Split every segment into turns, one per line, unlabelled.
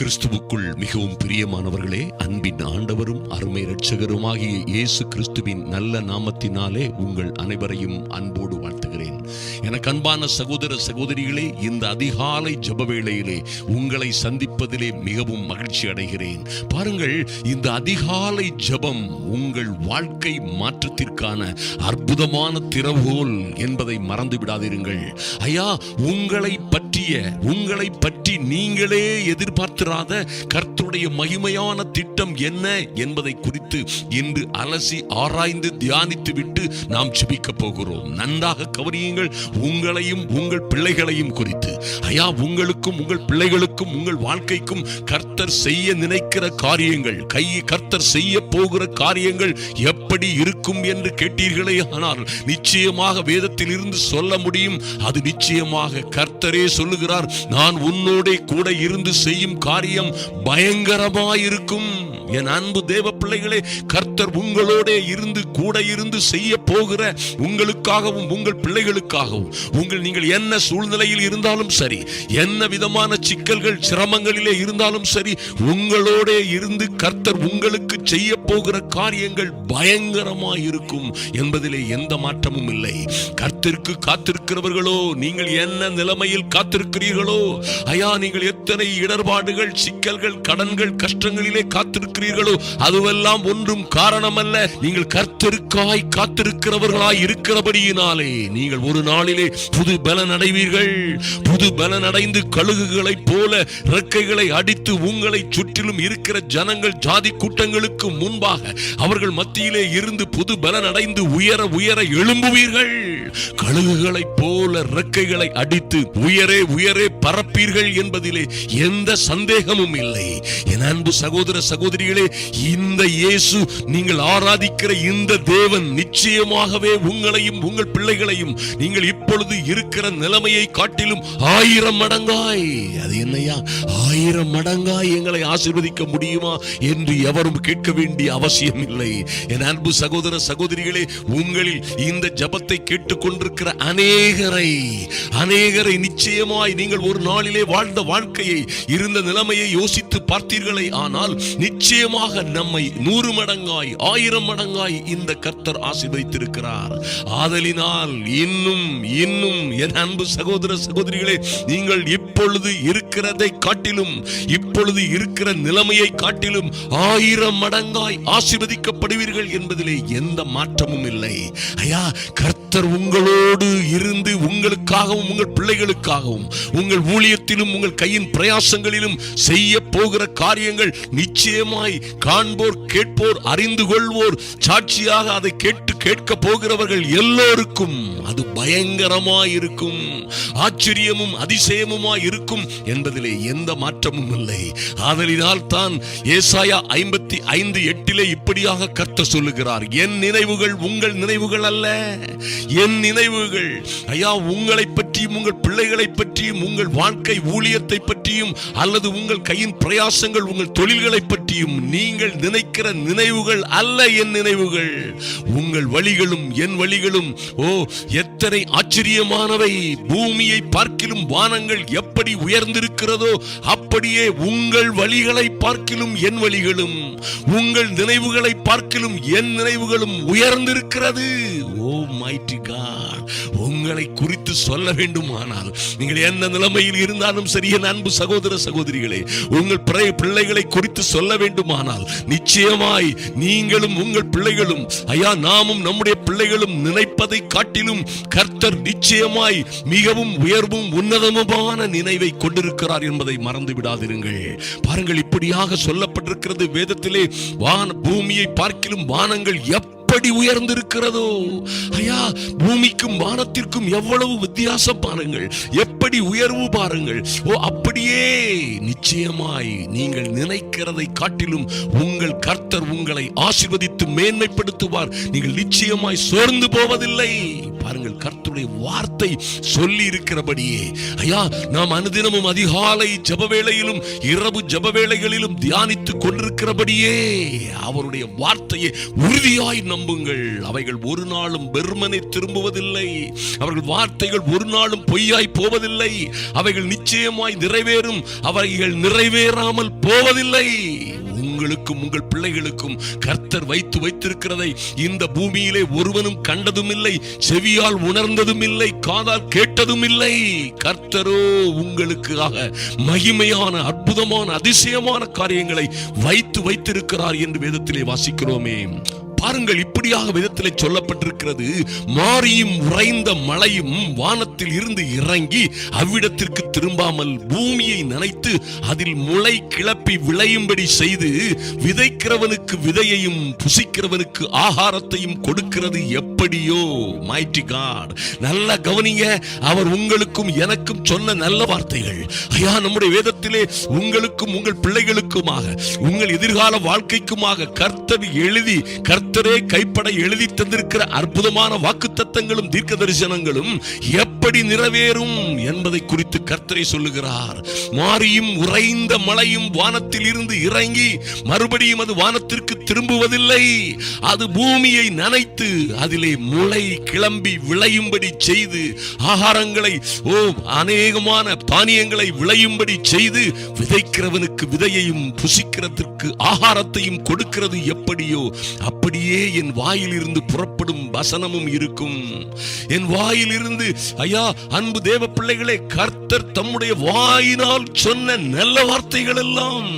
கிறிஸ்துவுக்குள் மிகவும் பிரியமானவர்களே அன்பின் ஆண்டவரும் அருமை இரட்சகருமாகிய இயேசு கிறிஸ்துவின் நல்ல நாமத்தினாலே உங்கள் அனைவரையும் அன்போடு வாழ்த்துகிறேன். எனக்கு அன்பான சகோதர சகோதரிகளே இந்த அதிகாலை ஜப வேளையிலே உங்களை சந்திப்பதிலே மிகவும் மகிழ்ச்சி அடைகிறேன். பாருங்கள் இந்த அதிகாலை ஜெபம் உங்கள் வாழ்க்கை மாற்றத்திற்கான அற்புதமான திறவுகோல் என்பதை மறந்து விடாதிருங்கள் ஐயா உங்களை பற்றிய உங்களை பற்றி நீங்களே எதிர்பார்த்திராத கர்த்தருடைய மகிமையான திட்டம் என்ன என்பதை குறித்து இன்று அலசி ஆராய்ந்து தியானித்து விட்டு நாம் ஜிபிக்க போகிறோம். நன்றாக கவனியுங்கள் உங்களையும் உங்கள் பிள்ளைகளையும் குறித்து. ஐயா உங்களுக்கும் உங்கள் பிள்ளைகளுக்கும் உங்கள் வாழ்க்கைக்கும் கர்த்தர் செய்ய நினைக்கிற காரியங்கள் கை கர்த்தர் செய்ய போகிற காரியங்கள் எப்படி இருக்கும் என்று கேட்டீர்களே? ஆனால் நிச்சயமாக வேதத்தில் இருந்து சொல்ல முடியும் அது நிச்சயமாக கர்த்தரே சொல்லுகிறார் நான் உன்னோட கூட இருந்து செய்யும் காரியம் பயங்கரமாயிருக்கும். என் அன்பு தேவ பிள்ளைகளே கர்த்தர் உங்களோட இருந்து கூட இருந்து செய்ய போகிற உங்களுக்காகவும் உங்கள் பிள்ளைகளுக்காகவும் உங்கள் நீங்கள் என்ன சூழ்நிலையில் இருந்தாலும் சரி என்ன விதமான சிக்கல்கள் சிரமங்களிலே இருந்தாலும் சரி உங்களோட இருந்து கர்த்தர் உங்களுக்கு செய்ய போகிற காரியங்கள் பயங்கரமாக இருக்கும் என்பதிலே எந்த மாற்றமும் இல்லை. கர்த்தருக்கு காத்திருக்கிறவர்களோ நீங்கள் என்ன நிலைமையில் காத்திருக்கிறீர்களோ ஐயா நீங்கள் எத்தனை இடர்பாடுகள் சிக்கல்கள் கடன்கள் கஷ்டங்களிலே காத்திருக்கிறீர்களோ அதுவெல்லாம் ஒன்றும் காரணமல்ல. நீங்கள் கர்த்தருக்காய் இருக்கிறவர்களாய் இருக்கிறபடியினாலே நீங்கள் ஒரு நாளிலே புது பலன் அடைவீர்கள் புது பலன் அடைந்து கழுகுகளைப் போல இறக்கைகளை அடித்து உங்களை சுற்றிலும் இருக்கிற ஜனங்கள் ஜாதி கூட்டங்களுக்கு முன்பாக அவர்கள் மத்தியிலே இருந்து புது பலன் அடைந்து உயர உயர எழும்புவீர்கள். கழுகுகளைப் போல ரெக்கைகளை அடித்து உயரே உயரே பரப்பீர்கள் என்பதிலே எந்த சந்தேகமும் இல்லை. என் அன்பு சகோதர சகோதரிகளே இந்த இயேசு நீங்கள் ஆராதிக்கிற இந்த தேவன் நிச்சயமாகவே உங்களையும் உங்கள் பிள்ளைகளையும் நீங்கள் இப்பொழுது இருக்கிற நிலைமையை காட்டிலும் ஆயிரம் மடங்காய். அது என்னையா? ஆயிரம் மடங்காய் எங்களை ஆசிர்வதிக்க முடியுமா என்று எவரும் கேட்க வேண்டிய அவசியம் இல்லை என் அன்பு சகோதர சகோதரிகளே உங்களில் இந்த ஜபத்தை கேட்டுக் கொண்டிருக்கிற அநேகரை அநேகரை நிச்சயமாய் நீங்கள் ஒரு நாளிலே வாழ்ந்த வாழ்க்கையை இருந்த நிலைமையை யோசித்து பார்த்தீர்களே ஆனால் நிச்சயமாக நம்மை நூறு மடங்காய் ஆயிரம் மடங்காய் இந்த கர்த்தர் ஆசிர்வதித்திருக்கிறார். ஆதலினால் இன்னும் இன்னும் என் அன்பு சகோதர சகோதரிகளே நீங்கள் இப்பொழுது இருக்கிறதை காட்டிலும் இப்பொழுது இருக்கிற நிலைமையை காட்டிலும் ஆயிரம் மடங்காய் ஆசிர்வதிக்கப்படுவீர்கள் என்பதிலே எந்த மாற்றமும் இல்லை. ஐயா கர்த்தர் உங்களோடு இருந்து உங்களுக்காகவும் உங்கள் பிள்ளைகளுக்காகவும் உங்கள் ஊழியத்திலும் உங்கள் கையின் பிரயாசங்களிலும் செய்ய போகிற காரியங்கள் நிச்சயமாய் காண்போர் கேட்போர் அறிந்து கொள்வோர் சாட்சியாக அதை கேட்டு கேட்க போகிறவர்கள் எல்லோருக்கும் அது பயங்கரமாய் இருக்கும் ஆச்சரியமும் அதிசயமுமாய் இருக்கும் என்பதிலே எந்த மாற்றமும் இல்லை. ஆதலினால் தான் ஏசாயா ஐம்பத்தி ஐந்து எட்டிலே இப்படியாக கர்த்த சொல்லுகிறார் என் நினைவுகள் உங்கள் நினைவுகள் அல்ல என் நினைவுகள். ஐயா உங்களை பற்றியும் உங்கள் பிள்ளைகளை பற்றியும் உங்கள் வாழ்க்கை ஊழியத்தை பற்றியும் அல்லது உங்கள் கையின் பிரயாசங்கள் உங்கள் தொழில்களை பற்றியும் நீங்கள் நினைக்கிற நினைவுகள் அல்ல என் நினைவுகள். உங்கள் வழிகளும் என் வழிகளும் ஓ எத்தனை ஆச்சரியமானவை. பூமியை பார்க்கிலும் வானங்கள் எப்படி உயர்ந்திருக்கிறதோ அப்படியே உங்கள் வழிகளை பார்க்கிலும் என் வழிகளும் உங்கள் நினைவுகளை பார்க்கிலும் என் நினைவுகளும் உயர்ந்திருக்கிறது. ஓ மைட்டி காட் உங்களை குறித்து சொல்ல வேண்டுமானால் நீங்கள் எந்த நிலைமையில் இருந்தாலும் சரி என் அன்பு சகோதர சகோதரிகளே உங்கள் பிள்ளைகளை குறித்து சொல்ல வேண்டுமானால் நிச்சயமாய் நீங்களும் உங்கள் பிள்ளைகளும் ஐயா நாமும் நம்முடைய பிள்ளைகளும் நினைப்பதை காட்டிலும் கர்த்தர் நிச்சயமாய் மிகவும் உயர்வும் உன்னதமுமான நினைவை கொண்டிருக்கிறார் என்பதை மறந்துவிடும் விடாதிருங்கள் பாருங்கள் இப்படியாக சொல்லப்பட்டிருக்கிறது வேதத்திலே. வான பூமியை பார்க்கிலும் வானங்கள் எப்படி உயர்ந்திருக்கிறதோ? ஐயா பூமிக்கும் வானத்திற்கும் எவ்வளவு வித்தியாசம் பாருங்கள். எப்படி உயர்வு பாருங்கள். ஓ அப்படியே நிச்சயமாய் நீங்கள் நினைக்கிறதை காட்டிலும் உங்கள் கர்த்தர் உங்களை ஆசிர்வதித்து மேன்மைப்படுத்துவார். நீங்கள் நிச்சயமாய் சோர்ந்து போவதில்லை. பாருங்கள் கர்த்தருடைய வார்த்தை சொல்லி இருக்கிறபடியே ஐயா நாம் அனுதினமும் அதிகாலை ஜப வேளையிலும் இரவு ஜப வேளைகளிலும் தியானித்துக் கொண்டிருக்கிறபடியே அவருடைய வார்த்தையை உறுதியாய் நம் நம்புங்கள். அவைகள் ஒரு நாளும் வெறுமனை திரும்புவதில்லை. அவர்கள் வார்த்தைகள் ஒரு நாளும் பொய்யாய் போவதில்லை. அவைகள் நிச்சயமாய் நிறைவேறும். அவைகள் நிறைவேறாமல் போவதில்லை. உங்களுக்கும் உங்கள் பிள்ளைகளுக்கும் கர்த்தர் வைத்து வைத்திருக்கிறதை இந்த பூமியிலே ஒருவனும் கண்டதும் இல்லை செவியால் உணர்ந்ததும் இல்லை காதால் கேட்டதும் இல்லை கர்த்தரோ உங்களுக்காக மகிமையான அற்புதமான அதிசயமான காரியங்களை வைத்து வைத்திருக்கிறார் என்று வேதத்திலே வாசிக்கிறோமே. பாருங்கள் இப்படியாக விதத்தில் சொல்லப்பட்டிருக்கிறது. மாரியும் உறைந்த மழையும் வானத்தில் இருந்து இறங்கி அவ்விடத்திற்கு திரும்பாமல் பூமியை நனைத்து அதில் முளை கிளப்பி விளையும்படி செய்து விதைக்கிறவனுக்கு விதையையும் புசிக்கிறவனுக்கு ஆகாரத்தையும் கொடுக்கிறது எப்படியோ மைட்டி காட் நல்ல கவனிங்க அவர் உங்களுக்கும் எனக்கும் சொன்ன நல்ல வார்த்தைகள். ஐயா நம்முடைய வேதத்திலே உங்களுக்கும் உங்கள் பிள்ளைகளுக்குமாக உங்கள் எதிர்கால வாழ்க்கைக்குமாக கர்த்தர் எழுதி கர்த்தரே கைப்பட எழுதி தந்திருக்கிற அற்புதமான வாக்கு தத்தங்களும் தீர்க்க தரிசனங்களும் எப்படி நிறைவேறும் என்பதை குறித்து கர்த்தரை சொல்லுகிறார். மாறியும் உறைந்த மழையும் வானத்தில் இருந்து இறங்கி மறுபடியும் அது வானத்திற்கு திரும்புவதில்லை. அது பூமியை நனைத்து அதிலே முளை கிளம்பி விளையும்படி செய்து ஆகாரங்களை ஓ அநேகமான பானியங்களை விளையும்படி செய்து விதைக்கிறவனுக்கு விதையையும் புசிக்கிறதற்கு ஆகாரத்தையும் கொடுக்கிறது எப்படியோ அப்படியே என் வாயிலிருந்து புறப்படும் வசனமும் இருக்கும். என் வாயிலிருந்து ஐயா அன்பு தேவ பிள்ளைகளே கர்த்தர் தம்முடைய வாயினால் சொன்ன நல்ல வார்த்தைகள் எல்லாம்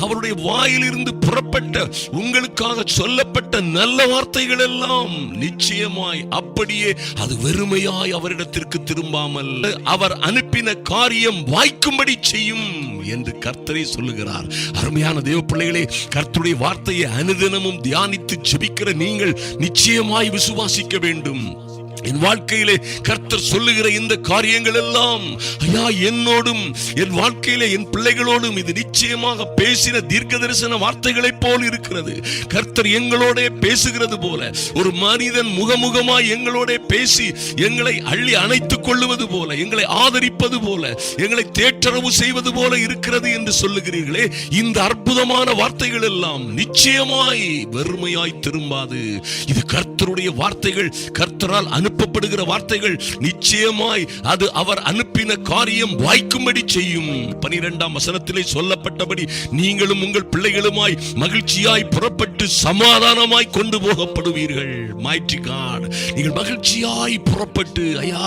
அவருடைய வாயிலிருந்து புறப்பட்ட உங்களுக்காக சொல்லப்பட்ட நல்ல வார்த்தைகள் எல்லாம் நிச்சயமாய் அப்படியே அது வெறுமையாய் அவரிடத்திற்கு திரும்பாமல் அவர் அனுப்பின காரியம் வாய்க்கும்படி செய்யும் என்று கர்த்தரை சொல்லுகிறார். அருமையான தேவ பிள்ளைகளே கர்த்தருடைய வார்த்தையை அனுதினமும் தியானித்து ஜெபிக்கிற நீங்கள் நிச்சயமாய் விசுவாசிக்க வேண்டும். என் வாழ்க்கையிலே கர்த்தர் சொல்லுகிற இந்த காரியங்கள் எல்லாம் ஐயா என்னோடும் என் வாழ்க்கையிலே என் பிள்ளைகளோடும் இது நிச்சயமாக பேசின தீர்க்க தரிசன வார்த்தைகளைப் போல் இருக்கிறது. கர்த்தர் எங்களோட பேசுகிறது போல ஒரு மனிதன் முகமுகமாய் எங்களோட பேசி எங்களை அள்ளி அணைத்துக் கொள்ளுவது போல எங்களை ஆதரிப்பது போல எங்களை தேற்றரவு செய்வது போல இருக்கிறது என்று சொல்லுகிறீர்களே இந்த அற்புதமான வார்த்தைகள் எல்லாம் நிச்சயமாய் வெறுமையாய் திரும்பாது. இது கர்த்தருடைய வார்த்தைகள். கர்த்தரால் அனுப்பப்படுகிற வார்த்தைகள் நிச்சயமாய் அது அவர் அனுப்பின காரியம் வாய்க்கும்படி செய்யும். பனிரெண்டாம் வசனத்திலே சொல்லப்பட்டபடி நீங்களும் உங்கள் பிள்ளைகளுமாய் மகிழ்ச்சியாய் புறப்பட்டு சமாதானமாய் கொண்டு போகப்படுவீர்கள். மாய்ச்சி காட் நீங்கள் மகிழ்ச்சியாய் புறப்பட்டு ஐயா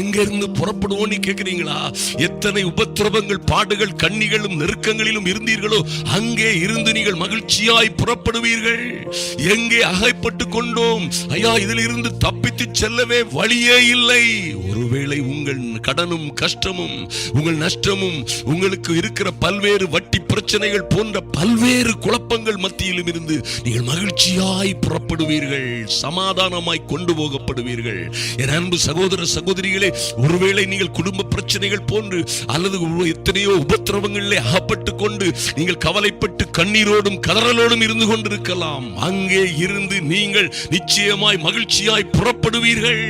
எங்க இருந்து புறப்படுவோம்னு கேக்குறீங்களா? எத்தனை உபத்திரவங்கள் பாடுகள் கண்ணிகளும் நெருக்கங்களிலும் இருந்தீர்களோ அங்கே இருந்து நீங்கள் மகிழ்ச்சியாய் புறப்படுவீர்கள். எங்கே அகைப்பட்டு கொண்டோம்? ஐயா இதில் இருந்து தப்பித்து வழியே இல்லை. ஒருவேளை கடனும் கஷ்டமும் உங்கள் நஷ்டமும் உங்களுக்கு இருக்கிற பல்வேறு வட்டி பிரச்சனைகள் போன்ற பல்வேறு குழப்பங்கள் மத்தியிலும் இருந்து நீங்கள் மகிழ்ச்சியாய் புறப்படுவீர்கள் சமாதானமாய் கொண்டு போகப்படுவீர்கள். என் அன்பு சகோதர சகோதரிகளே ஒருவேளை நீங்கள் குடும்ப பிரச்சனைகள் போன்று அல்லது எத்தனையோ உபத்திரவங்களிலே அகப்பட்டு கொண்டு நீங்கள் கவலைப்பட்டு கண்ணீரோடும் கதறலோடும் இருந்து கொண்டிருக்கலாம். அங்கே இருந்து நீங்கள் நிச்சயமாய் மகிழ்ச்சியாய் புறப்படுவீர்கள்.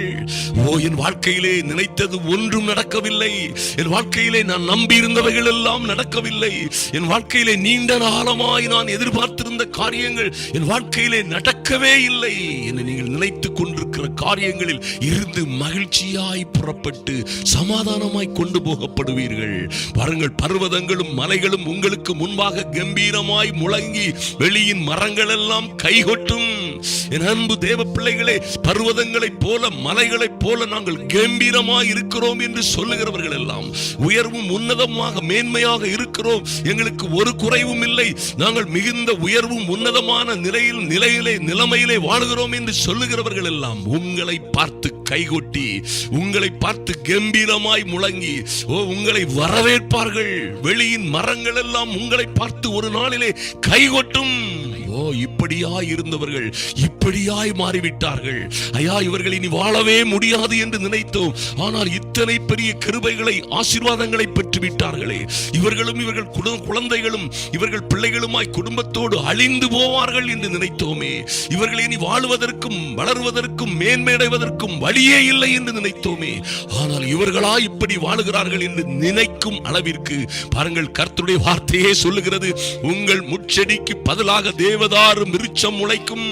ஓ என் வாழ்க்கையிலே நினைத்தது ஒன்று ஒன்றும் நடக்கவில்லை. என் வாழ்க்கையிலே நான் நம்பி இருந்தவைகள் எல்லாம் நடக்கவில்லை. என் வாழ்க்கையிலே நீண்ட காலமாய் நான் எதிர்பார்த்திருந்த காரியங்கள் என் வாழ்க்கையிலே நடக்கவே இல்லை என்று நீங்கள் நினைத்துக் கொண்டு இருக்கிற காரியங்களில் இருந்து மகிழ்ச்சியாய் புறப்பட்டு சமாதானமாய் கொண்டு போகப்படுவீர்கள். பாருங்கள் பர்வதங்களும் மலைகளும் உங்களுக்கு முன்பாக கம்பீரமாய் முழங்கி வெளியின் மரங்கள் எல்லாம் கைகொட்டும். என் அன்பு தேவ பிள்ளைகளே பர்வதங்களைப் போல மலைகளைப் போல நாங்கள் கம்பீரமாய் இருக்கிறோம் என்று சொல்லுகிறவர்கள் எல்லாம் உயர்வும் உன்னதமாக மேன்மையாக இருக்கிறோம். எங்களுக்கு ஒரு குறைவும் இல்லை. நாங்கள் மிகுந்த உயர்வும் உன்னதமான நிலையில் நிலையிலே நிலைமையிலே வாழுகிறோம் என்று சொல்லுகிறவர்கள் எல்லாம் உங்களை பார்த்து கைகொட்டி உங்களை பார்த்து கம்பீரமாய் முழங்கி ஓ உங்களை வரவேற்பார்கள். வெளியின் மரங்கள் எல்லாம் உங்களை பார்த்து ஒரு நாளிலே கைகொட்டும். ஓ இப்படியா இருந்தவர்கள் இப்படி மாறிவிட்டார்கள். ஐயா இவர்கள் இனி வாழவே முடியாது என்று நினைத்தோம். ஆனால் இத்தனை பெரிய கிருபைகளை ஆசீர்வாதங்களை பெற்று விட்டார்களே இவர்களும் இவர்கள் குழந்தைகளும் இவர்கள் பிள்ளைகளுமாய் குடும்பத்தோடு அழிந்து போவார்கள் என்று நினைத்தோமே. இவர்கள் இனி வாழ்வதற்கும் வளர்வதற்கும் மேன்மையடைவதற்கும் வழியே இல்லை என்று நினைத்தோமே. ஆனால் இவர்களா இப்படி வாழுகிறார்கள் என்று நினைக்கும் அளவிற்கு பாருங்கள் கர்த்தருடைய வார்த்தையே சொல்லுகிறது. உங்கள் முச்செடிக்கு பதிலாக தேவதாரு மிருச்சம் முளைக்கும்.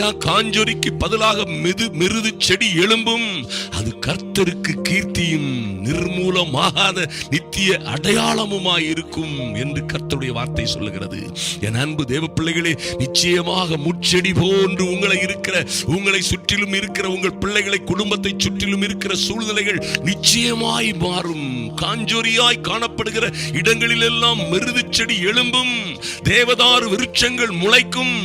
ஐயா காஞ்சொரிக்கு பதிலாக மிது மிருது செடி எழும்பும். அது கர்த்தருக்கு கீர்த்தியும் நிர்மூலமாகாத நித்திய அடையாளமுமாய் இருக்கும் என்று கர்த்தருடைய வார்த்தை சொல்லுகிறது. என் அன்பு தேவ பிள்ளைகளே நிச்சயமாக முச்செடி போன்று உங்களை இருக்கிற உங்களை சுற்றிலும் இருக்கிற உங்கள் பிள்ளைகளை குடும்பத்தை சுற்றிலும் இருக்கிற சூழ்நிலைகள் நிச்சயமாய் மாறும். காஞ்சோரியாய் காணப்படுகிற இடங்களிலெல்லாம் மிருது செடி எழும்பும். தேவதாரு விருட்சங்கள் முளைக்கும்.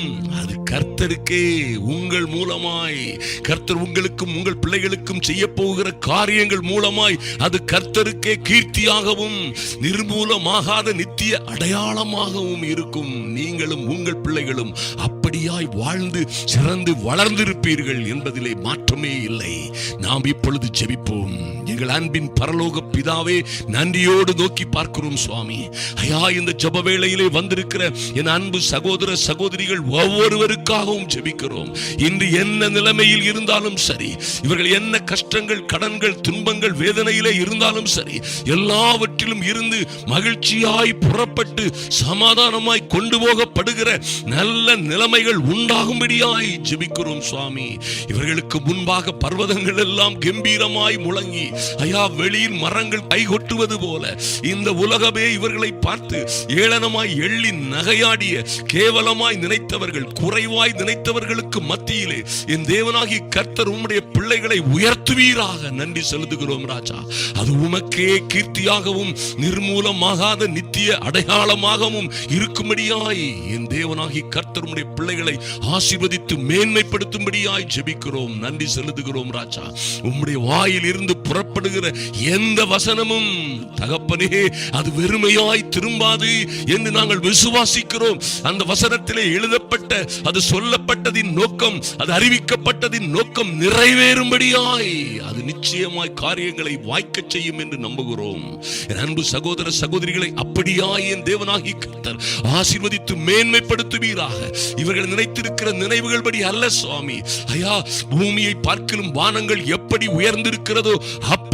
கர்த்தருக்கே உங்கள் மூலமாய் கர்த்தர் உங்களுக்கும் உங்கள் பிள்ளைகளுக்கும் செய்ய போகிற காரியங்கள் மூலமாய் அது கர்த்தருக்கே கீர்த்தியாகவும் நிர்மூலமாகாத நித்திய அடையாளமாகவும் இருக்கும். நீங்களும் உங்கள் பிள்ளைகளும் அப்படியாய் வாழ்ந்து சிறந்து வளர்ந்திருப்பீர்கள் என்பதிலே மாற்றமே இல்லை. நாம் இப்பொழுது ஜெபிப்போம். எங்கள் அன்பின் பரலோக பிதாவே நன்றியோடு நோக்கி பார்க்கிறோம் சுவாமி. ஐயா இந்த ஜப வேளையிலே வந்திருக்கிற என் அன்பு சகோதர சகோதரிகள் ஒவ்வொருவருக்காகவும் ஜெபிக்கிறோம். இன்று என்ன நிலைமையில் இருந்தாலும் சரி இவர்கள் என்ன கஷ்டங்கள் கடன்கள் துன்பங்கள் வேதனையிலே இருந்தாலும் சரி எல்லாவற்றிலும் இருந்து மகிழ்ச்சியாய் புறப்பட்டு சமாதானமாய் கொண்டு போகப்படுகிற நல்ல நிலைமைகள் உண்டாகும்படியாய் ஜெபிக்கிறோம் சுவாமி. இவர்களுக்கு முன்பாக பர்வதங்கள் எல்லாம் கம்பீரமாய் முழங்கி ஐயா வெளியில் மரங்கள் கைகொட்டுவது போல இந்த உலகமே இவர்களை பார்த்து ஏளனமாய் எள்ளி நகையாடிய கேவலமாய் நினைத்தவர்கள் குறைவாய் நினைத்தவர்களுக்கு மத்தியிலே என் தேவனாகி கர்த்தர் உம்முடைய பிள்ளைகளை உயர்த்துவீராக நன்றி செலுத்துகிறோம் ராஜா. அது உமக்கே கீர்த்தியாகவும் நிர்மூலமாகாத நித்திய அடையாளமாகவும் இருக்கும்படியாய் என் தேவனாகி கர்த்தர் உம்முடைய பிள்ளைகளை ஆசிர்வதித்து மேன்மைப்படுத்தும்படியாய் ஜெபிக்கிறோம். நன்றி செலுத்துகிறோம் ராஜா. உம்முடைய வாயில் இருந்து புற புறப்படுகிற எந்த வசனமும் தகப்பனே அது வெறுமையாய் திரும்பாது என்று நாங்கள் விசுவாசிக்கிறோம். அந்த வசனத்திலே எழுதப்பட்ட அது சொல்லப்பட்டதின் நோக்கம் அது அறிவிக்கப்பட்டதின் நோக்கம் நிறைவேறும்படியாய் அது நிச்சயமாய் காரியங்களை வாய்க்கச் செய்யும் என்று நம்புகிறோம். என் அன்பு சகோதர சகோதரிகளை அப்படியாய் என் தேவனாகி கர்த்தர் ஆசீர்வதித்து மேன்மைப்படுத்துவீராக. இவர்கள் நினைத்திருக்கிற நினைவுகள் படி அல்ல சுவாமி. ஐயா பூமியை பார்க்கிலும் வானங்கள் எப்படி உயர்ந்திருக்கிறதோ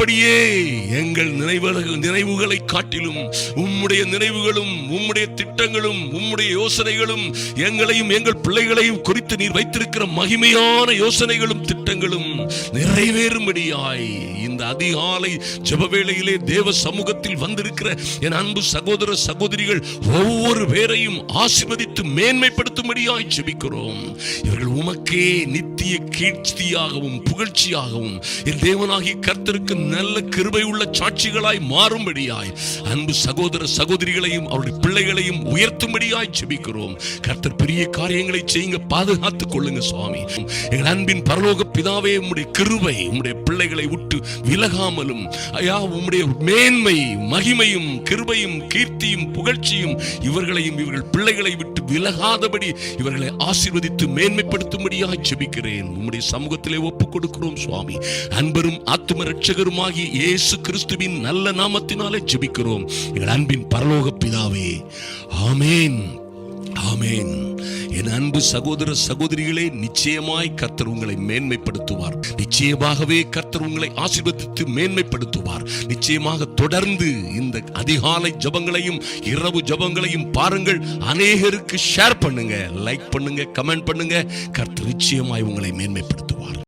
அப்படியே எங்கள் நினைவுகள் நினைவுகளை காட்டிலும் உம்முடைய நினைவுகளும் உம்முடைய திட்டங்களும் உம்முடைய யோசனைகளும் எங்களையும் எங்கள் பிள்ளைகளையும் குறித்து நீர் வைத்திருக்கிற மகிமையான யோசனைகளும் திட்டங்களும் நிறைவேறும்படியாய் இந்த அதிகாலை ஜபவேளையிலே தேவ சமூகத்தில் வந்திருக்கிற என் அன்பு சகோதர சகோதரிகள் ஒவ்வொரு பேரையும் ஆசிர்வதித்து மேன்மைப்படுத்தும்படியாய் ஜெபிக்கிறோம். இவர்கள் உமக்கே நித்திய கீர்த்தியாகவும் புகழ்ச்சியாகவும் என் தேவனாகி கர்த்தருக்கு நல்ல கிருபை உள்ள சாட்சிகளாய் மாறும்படியாய் அன்பு சகோதர சகோதரிகளையும் அவருடைய பிள்ளைகளையும் உயர்த்தும்படியாய் ஜெபிக்கிறோம். கர்த்தர் பெரிய காரியங்களை செய்யுங்க பாதுகாத்துக் கொள்ளுங்க சுவாமி. எங்கள் அன்பின் பரலோக பிதாவே உம்முடைய கிருபை உம்முடைய பிள்ளைகளை விட்டு விலகாமலும் ஐயா உம்முடைய மேன்மை மகிமையும் கிருபையும் கீர்த்தியும் புகழ்ச்சியும் இவர்களையும் இவர்கள் பிள்ளைகளை விட்டு விலகாதபடி இவர்களை ஆசீர்வதித்து மேன்மைப்படுத்தும்படியாய் ஜெபிக்கிறேன். உம்முடைய சமூகத்திலே ஒப்புக் கொடுக்கிறோம் சுவாமி. அன்பரும் ஆத்தும ரட்சகருமாகிய இயேசு கிறிஸ்துவின் நல்ல நாமத்தினாலே ஜெபிக்கிறோம். எங்கள் அன்பின் பரலோக பிதாவே ஆமேன். ஆமேன். என் அன்பு சகோதர சகோதரிகளே நிச்சயமாய் கர்த்தர் உங்களை மேன்மைப்படுத்துவார். நிச்சயமாகவே கர்த்தர் உங்களை ஆசீர்வதித்து மேன்மைப்படுத்துவார். நிச்சயமாக தொடர்ந்து இந்த அதிகாலை ஜபங்களையும் இரவு ஜபங்களையும் பாருங்கள். அநேகருக்கு ஷேர் பண்ணுங்க லைக் பண்ணுங்க கமெண்ட் பண்ணுங்க. கர்த்தர் நிச்சயமாய் உங்களை மேன்மைப்படுத்துவார்.